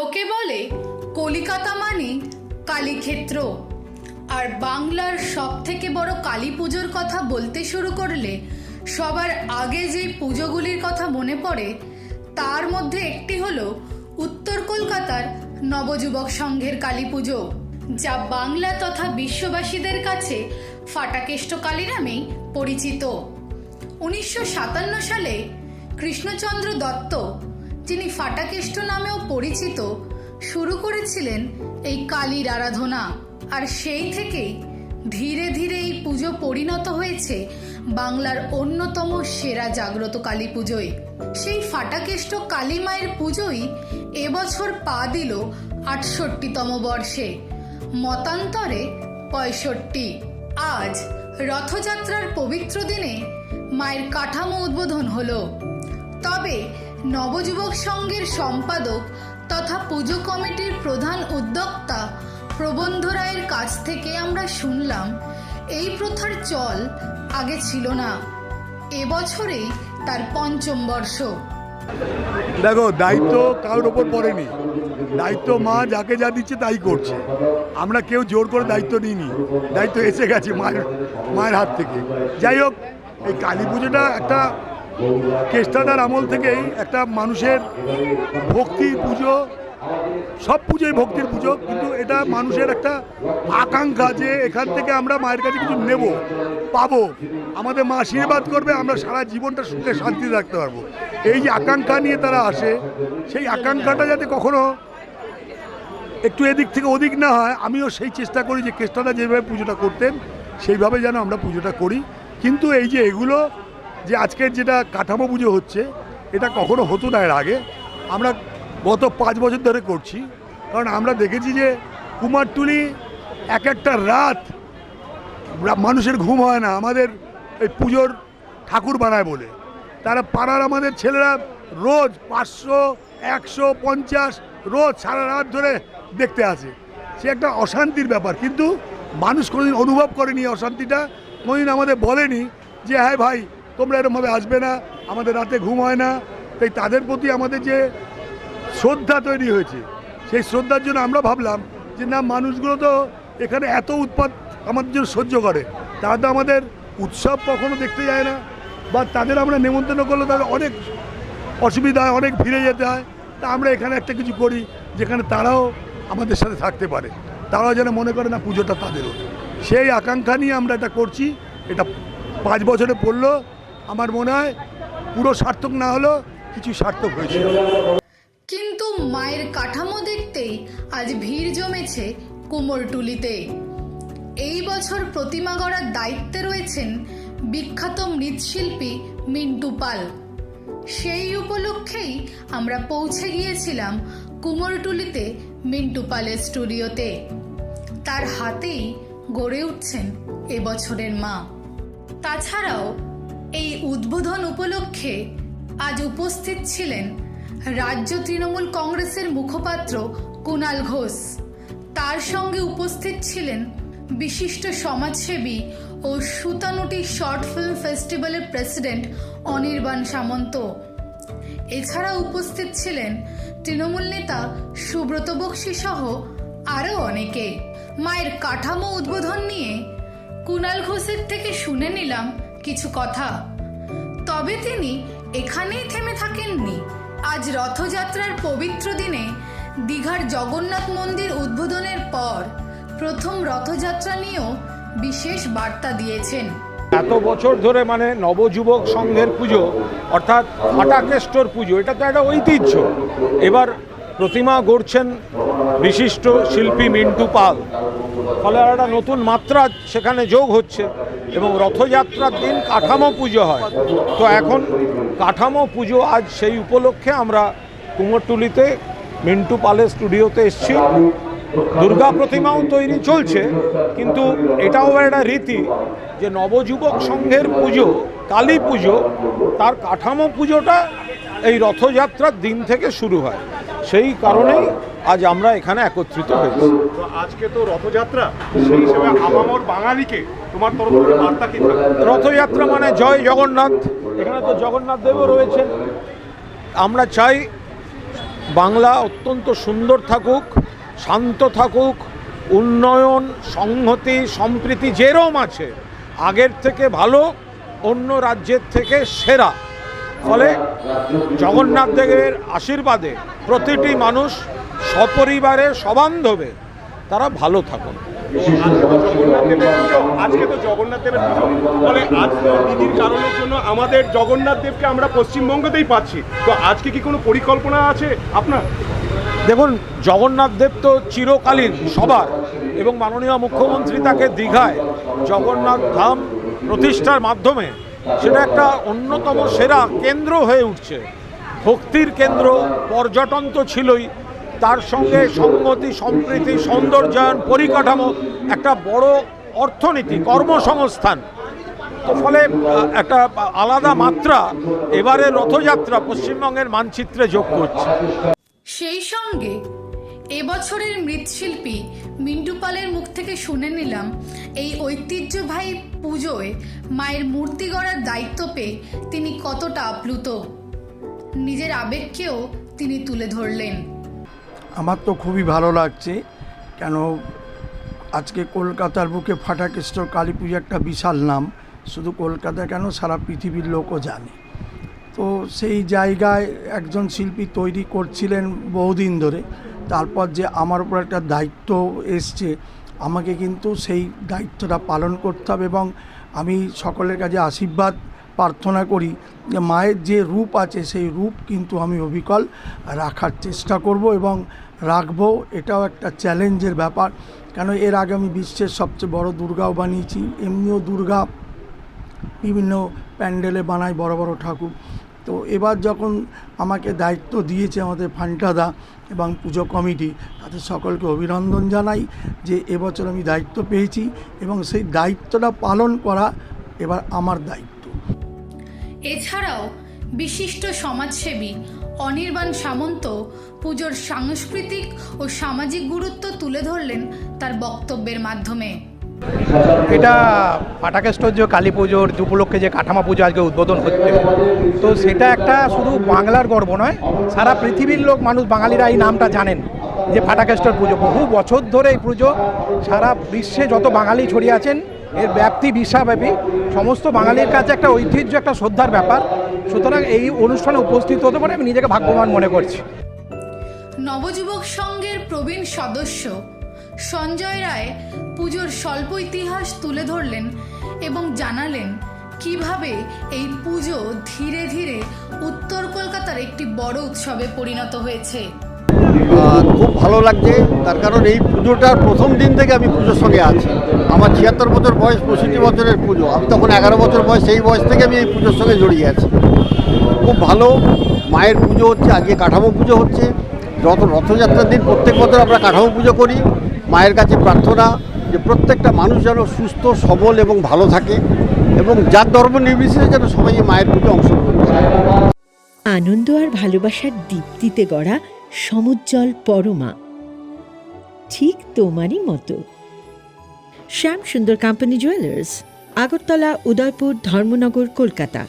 লোকে বলে কলিকাতা মানে কালীক্ষেত্র। আর বাংলার সব থেকে বড় কালী পুজোর কথা বলতে শুরু করলে সবার আগে যে পুজোগুলির কথা মনে পড়ে, তার মধ্যে একটি হল উত্তর কলকাতার নবযুবক সংঘের কালী পুজো, যা বাংলা তথা বিশ্ববাসীদের কাছে ফাটাকেষ্ট কালী নামেই পরিচিত। উনিশশো সাতান্ন সালে কৃষ্ণচন্দ্র দত্ত যিনি ফাটাকেষ্ট নামেও পরিচিত, শুরু করেছিলেন এই কালীর আরাধনা। আর সেই থেকেই ধীরে ধীরে এই পুজো পরিণত হয়েছে বাংলার অন্যতম সেরা জাগ্রত কালী পুজোয়। সেই ফাটাকেষ্ট কালী মায়ের পুজোই এবছর পা দিল আটষট্টিতম বর্ষে। মতান্তরে পঁয়ষট্টি। আজ রথযাত্রার পবিত্র দিনে মায়ের কাঠামো উদ্বোধন হলো। তবে নবযুবক সংঘের সম্পাদক তথা পুজো কমিটির প্রধান উদ্যোক্তা প্রবন্ধ রায়ের কাছ থেকে আমরা শুনলাম, এই প্রথার চল আগে ছিল না। এবছরেই তার পঞ্চম বর্ষ। দেখো, দায়িত্ব কারোর ওপর পড়েনি। দায়িত্ব মা যাকে যা দিচ্ছে তাই করছে। আমরা কেউ জোর করে দায়িত্ব নিইনি। দায়িত্ব এসে গেছে মায়ের মায়ের হাত থেকে। যাই হোক, এই কালী পুজোটা একটা কেষ্টাদার আমল থেকেই একটা মানুষের ভক্তি পুজো, সব পুজোই ভক্তির পুজো, কিন্তু এটা মানুষের একটা আকাঙ্ক্ষা যে এখান থেকে আমরা মায়ের কাছে কিছু নেব, পাবো। আমাদের মা আশীর্বাদ করবে, আমরা সারা জীবনটা সুখে শান্তি রাখতে পারব। এই যে আকাঙ্ক্ষা নিয়ে তারা আসে, সেই আকাঙ্ক্ষাটা যাতে কখনো একটু এদিক থেকে ওদিক না হয়, আমিও সেই চেষ্টা করি যে কেষ্টাদা যেভাবে পুজোটা করতেন, সেইভাবে যেন আমরা পুজোটা করি। কিন্তু এই যে এগুলো যে আজকের যেটা কাঠামো পুজো হচ্ছে, এটা কখনো হতো না এর আগে। আমরা গত পাঁচ বছর ধরে করছি। কারণ আমরা দেখেছি যে কুমারটুলি এক একটা রাত মানুষের ঘুম হয় না। আমাদের এই পুজোর ঠাকুর বানায় বলে। তারা পাড়ার আমাদের ছেলেরা রোজ পাঁচশো, একশো, পঞ্চাশ রোজ সারা রাত ধরে দেখতে আসে। সে একটা অশান্তির ব্যাপার। কিন্তু মানুষ কোনোদিন অনুভব করেনি অশান্তিটা। কোনোদিন আমাদের বলেনি যে হ্যাঁ ভাই তোমরা এরমভাবে আসবে না, আমাদের রাতে ঘুম হয় না। তাই তাদের প্রতি আমাদের যে শ্রদ্ধা তৈরি হয়েছে, সেই শ্রদ্ধার জন্য আমরা ভাবলাম যে না, মানুষগুলো তো এখানে এত উৎপাত আমাদের জন্য সহ্য করে। তারা তো আমাদের উৎসব কখনো দেখতে যায় না, বা তাদের আমরা নেমন্তন্ন করলে তাদের অনেক অসুবিধা হয়, অনেক ভিড়ে যেতে হয়। তা আমরা এখানে একটা কিছু করি, যেখানে তারাও আমাদের সাথে থাকতে পারে। তারাও যেন মনে করে না, পুজোটা তাদেরও। সেই আকাঙ্ক্ষা নিয়ে আমরা এটা করছি। এটা পাঁচ বছরে পড়ল। আমার মনে হয় পুরো সার্থক না হলেও কিছু সার্থক হয়েছিল কিন্তু মায়ের কাঠামো দেখতেই আজ ভিড় জমেছে কুমোরটুলিতে। এই বছর প্রতিমা গড়ার দায়িত্বে রয়েছেন বিখ্যাত মৃৎশিল্পী মিন্টু পাল। সেই উপলক্ষেই আমরা পৌঁছে গিয়েছিলাম কুমোরটুলিতে মিন্টু পালের স্টুডিওতে। তার হাতেই গড়ে উঠছেন এবছরের মা। তাছাড়াও এই উদ্বোধন উপলক্ষে আজ উপস্থিত ছিলেন রাজ্য তৃণমূল কংগ্রেসের মুখপাত্র কুণাল ঘোষ। তার সঙ্গে উপস্থিত ছিলেন বিশিষ্ট সমাজসেবী ও সুতানুটি শর্ট ফিল্ম ফেস্টিভ্যালের প্রেসিডেন্ট অনির্বাণ সামন্ত। এছাড়া উপস্থিত ছিলেন তৃণমূল নেতা সুব্রত বক্সি সহ আরও অনেকে। মায়ের কাঠামো উদ্বোধন নিয়ে কুণাল ঘোষের থেকে শুনে নিলাম কিছু কথা। তবে তিনি এখানেই থেমে থাকেননি। আজ রথযাত্রার পবিত্র দিনে দীঘার জগন্নাথ মন্দির উদ্বোধনের পর প্রথম রথযাত্রা নিয়েও বিশেষ বার্তা দিয়েছেন। এত বছর ধরে মানে নবযুবক সংঘের পুজো, অর্থাৎ ফাটাকেষ্টর পুজো, এটা তো একটা ঐতিহ্য। এবার প্রতিমা গড়ছেন বিশিষ্ট শিল্পী মিন্টু পাল। ফলে একটা নতুন মাত্রা সেখানে যোগ হচ্ছে এবং রথযাত্রার দিন কাঠামো পুজো হয়। তো এখন কাঠামো পুজো আজ সেই উপলক্ষে আমরা কুমোরটুলিতে, মিন্টু পালের স্টুডিওতে এসছি। দুর্গা প্রতিমাও তৈরি চলছে, কিন্তু এটাও একটা রীতি যে নবযুবক সংঘের পুজো, কালী পুজো, তার কাঠামো পুজোটা এই রথযাত্রার দিন থেকে শুরু হয়। সেই কারণেই আজ আমরা এখানে একত্রিত হয়েছি। তো আজকে তো রথযাত্রা সেই হিসেবে আপামর বাঙালিকে তোমার তরফ থেকে বার্তা কি রথযাত্রা মানে জয় জগন্নাথ। এখানে তো জগন্নাথ দেবও রয়েছেন। আমরা চাই বাংলা অত্যন্ত সুন্দর থাকুক শান্ত থাকুক উন্নয়ন সংহতি সম্প্রীতি যেরম আছে আগের থেকে ভালো অন্য রাজ্যের থেকে সেরা। ফলে জগন্নাথ দেবের আশীর্বাদে প্রতিটি মানুষ সপরিবারে সবান্ধবে তারা ভালো থাকুন। আজকে তো জগন্নাথ দেবের পুজো। ফলে আজ তো দিদির কারণের জন্য আমাদের জগন্নাথ দেবকে আমরা পশ্চিমবঙ্গতেই পাচ্ছি। তো আজকে কি কোনো পরিকল্পনা আছে আপনার? দেখুন জগন্নাথ দেব তো চিরকালীন সবার এবং মাননীয় মুখ্যমন্ত্রী তাকে দীঘায় জগন্নাথ ধাম প্রতিষ্ঠার মাধ্যমে সেটা একটা অন্যতম সেরা কেন্দ্র হয়ে উঠছে। ভক্তির কেন্দ্র, পর্যটন তো ছিলই। তার সঙ্গে সংগতি সম্প্রীতি, সৌন্দর্যায়ন, পরিকাঠামো একটা বড় অর্থনীতি, কর্মসংস্থান। তো ফলে একটা আলাদা মাত্রা এবারে রথযাত্রা পশ্চিমবঙ্গের মানচিত্রে যোগ করছে। সেই সঙ্গে এবছরের মৃৎশিল্পী মিন্টু পালের মুখ থেকে শুনে নিলাম, এই ঐতিহ্যবাহী পুজোয় মায়ের মূর্তি গড়ার দায়িত্ব পেয়ে তিনি কতটা আপ্লুত। নিজের আবেগকেও তিনি তুলে ধরলেন। আমার তো খুবই ভালো লাগছে, কেন আজকে কলকাতার বুকে ফাটাকেষ্ট কালী পুজো একটা বিশাল নাম, শুধু কলকাতা কেন, সারা পৃথিবীর লোকও জানে। তো সেই জায়গায় একজন শিল্পী তৈরি করছিলেন বহুদিন ধরে তারপর যে আমার উপর একটা দায়িত্ব এসছে, আমাকে কিন্তু সেই দায়িত্বটা পালন করতে হবে এবং আমি সকলের কাছে আশীর্বাদ, প্রার্থনা করি যে মায়ের যে রূপ আছে সেই রূপ কিন্তু আমি অবিকল রাখার চেষ্টা করব এবং রাখব, এটাও একটা চ্যালেঞ্জের ব্যাপার। কেন এর আগে আমি বিশ্বের সবচেয়ে বড় দুর্গাও বানিয়েছি, এমনিও দুর্গা বিভিন্ন প্যান্ডেলে বানাই বড় বড় ঠাকুর। তো এবার যখন আমাকে দায়িত্ব দিয়েছে আমাদের ফান্টাদা এবং পুজো কমিটি তাদের সকলকে অভিনন্দন জানাই যে এবছর আমি দায়িত্ব পেয়েছি এবং সেই দায়িত্বটা পালন করা এবার আমার দায়িত্ব। এছাড়াও বিশিষ্ট সমাজসেবী অনির্বাণ সামন্ত পুজোর সাংস্কৃতিক ও সামাজিক গুরুত্ব তুলে ধরলেন তার বক্তব্যের মাধ্যমে। এটা পাটাকেশ্বর্য কালী পুজোর উপলক্ষে যে কাঠামা পুজো আজকে উদ্বোধন হচ্ছে, তো সেটা একটা শুধু বাংলার গর্ব নয়, সারা পৃথিবীর লোক, মানুষ, বাঙালিরা এই নামটা জানেন, যে ফাটাকেশ্বর পুজো। বহু বছর ধরে এই পুজো, সারা বিশ্বে যত বাঙালি ছড়িয়ে আছেন, এর ব্যাপ্তি বিশ্বব্যাপী, সমস্ত বাঙালির কাছে একটা ঐতিহ্য, একটা শ্রদ্ধার ব্যাপার। সুতরাং এই অনুষ্ঠানে উপস্থিত হতে পারে, আমি নিজেকে ভাগ্যবান মনে করছি। নবযুবক সংঘের প্রবীণ সদস্য সঞ্জয় রায় পুজোর স্বল্প ইতিহাস তুলে ধরলেন এবং জানালেন কীভাবে এই পুজো ধীরে ধীরে উত্তর কলকাতার একটি বড় উৎসবে পরিণত হয়েছে। খুব ভালো লাগছে। তার কারণ এই পুজোটার প্রথম দিন থেকে আমি পুজোর সঙ্গে আছি। আমার ছিয়াত্তর বছর বয়স পঁয়ষট্টি বছরের পুজো। আমি তখন এগারো বছর বয়স, সেই বয়স থেকে আমি এই পুজোর সঙ্গে জড়িয়ে আছি। খুব ভালো। মায়ের পুজো হচ্ছে, আজকে কাঠামো পুজো হচ্ছে। যত রথযাত্রার দিন, প্রত্যেক বছর আমরা কাঠামো পুজো করি। মায়ের কাছে প্রার্থনা যে প্রত্যেকটা মানুষ যেন সুস্থ, সবল এবং ভালো থাকে এবং যার ধর্ম নির্বিশেষে যেন সবাই মায়ের পুজো অংশগ্রহণ করে। আনন্দ আর ভালোবাসার দীপ্তিতে গড়া সমুজ্জ্বল পরমা। ঠিক তোমারই মতো। Shyam Sundar company jewellers Agartala, Udaipur, Dharmanagar, Kolkata.